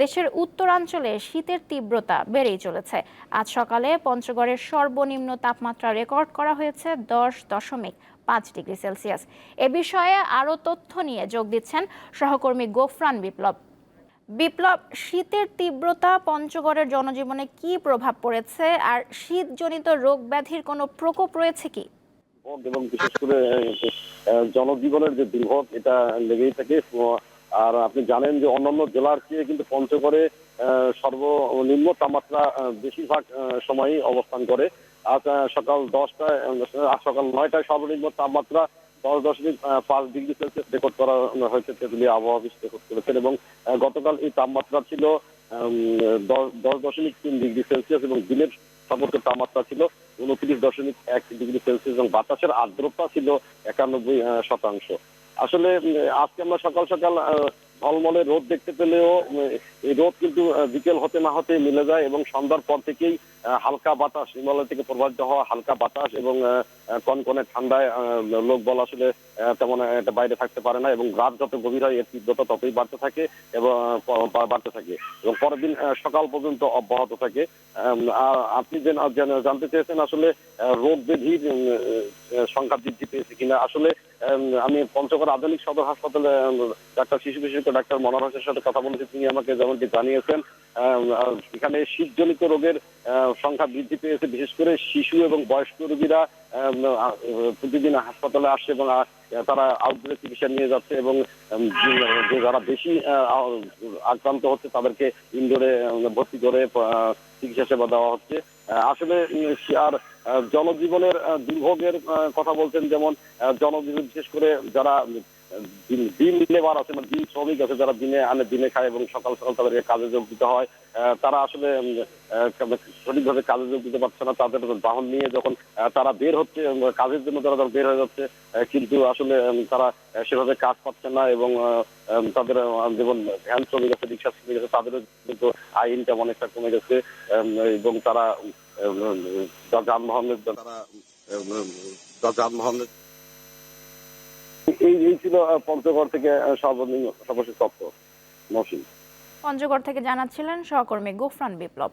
দেশের উত্তরাঞ্চলে শীতের তীব্রতা বেড়েই চলেছে। আজ সকালে পঞ্চগড়ের সর্বনিম্ন তাপমাত্রা রেকর্ড করা হয়েছে দশ দশমিক পাঁচ ডিগ্রি সেলসিয়াস। এ বিষয়ে আরও তথ্য নিয়ে যোগ দিচ্ছেন সহকর্মী গোফরান বিপ্লব। বিপ্লব, শীতের তীব্রতা পঞ্চগড়ের জনজীবনে কি প্রভাব পড়েছে? আর শীতজনিত রোগ ব্যাধির কোনো প্রকোপ রয়েছে কি? এবং বিশেষ করে জনজীবনের যে দুর্ভোগ এটা লেগেই থাকে আর আপনি জানেন যে অন্যান্য জেলার চেয়ে কিন্তু পঞ্চগড়ে সর্বনিম্ন তাপমাত্রা বেশিরভাগ সময়ই অবস্থান করে। আজ সকাল দশটায় সকাল নয়টায় সর্বনিম্ন তাপমাত্রা দশ দশমিক পাঁচ ডিগ্রি সেলসিয়াস রেকর্ড করা হয়েছে তেঁতুলিয়া আবহাওয়া অফিস রেকর্ড করেছেন এবং গতকাল এই তাপমাত্রা ছিল দশ দশমিক তিন ডিগ্রি সেলসিয়াস এবং দিনের সর্বোচ্চ তাপমাত্রা ছিল উনত্রিশ দশমিক এক ডিগ্রি সেলসিয়াস এবং বাতাসের আর্দ্রতা ছিল একানব্বই শতাংশ। আসলে আজকে আমরা সকাল সকাল ঝলমলে রোদ দেখতে পেলেও এই রোদ কিন্তু বিকেল হতে না হতে মিলে যায় এবং সন্ধ্যার পর থেকেই হালকা বাতাস হিমালয় থেকে প্রবাহিত হওয়া হালকা বাতাস এবং কনকনে ঠান্ডায় লোক বল আসলে তেমন একটা বাইরে থাকতে পারে না এবং রাত যত গভীর হয় এর তীব্রতা ততই বাড়তে থাকে এবং বাড়তে থাকে এবং পরের দিন সকাল পর্যন্ত অব্যাহত থাকে। আর আপনি যে জানতে চেয়েছেন আসলে রোগ আহ, সংখ্যা বৃদ্ধি পেয়েছে কিনা আসলে আমি পঞ্চগড় আধুনিক সদর হাসপাতালে ডাক্তার শিশু বিশেষজ্ঞ ডাক্তার মনোহর হোসেনের সাথে কথা বলেছি, তিনি আমাকে যেমনটি জানিয়েছেন এখানে শীতজনিত রোগের সংখ্যা বৃদ্ধি পেয়েছে, বিশেষ করে শিশু এবং বয়স্ক রোগীরা প্রতিদিন হাসপাতালে আসছে এবং তারা আউটডোরে চিকিৎসা নিয়ে যাচ্ছে এবং যে- যারা বেশি আক্রান্ত হচ্ছে তাদেরকে ইনডোরে ভর্তি করে চিকিৎসা সেবা দেওয়া হচ্ছে। আসলে আর জনজীবনের দুর্ভোগের কথা বলছেন যেমন জনজীবন বিশেষ করে যারা দিন লেবার আছে মানে দিন শ্রমিক আছে যারা দিনে আনে, দিনে খায় এবং সকাল সকাল তাদেরকে কাজে যোগ দিতে হয়। তারা আসলে সঠিকভাবে কাজে যোগ দিতে পারছে না, তাদের বাহন নিয়ে যখন তারা বের হচ্ছে কাজের জন্য তারা বের হয়ে যাচ্ছে কিন্তু আসলে তারা সেভাবে কাজ পাচ্ছে না এবং তাদের যেমন ভ্যান শ্রমিক আছে, রিক্সা শ্রমিক আছে, তাদেরও কিন্তু আয় ইনকাম অনেকটা কমে গেছে এবং তারা যানবাহনের তারা যানবাহনের ছিল পঞ্চগড় থেকে সর্বনিম্ন সর্বশেষ তথ্য মহসিন। পঞ্চগড় থেকে জানাচ্ছিলেন সহকর্মী গোফরান বিপ্লব।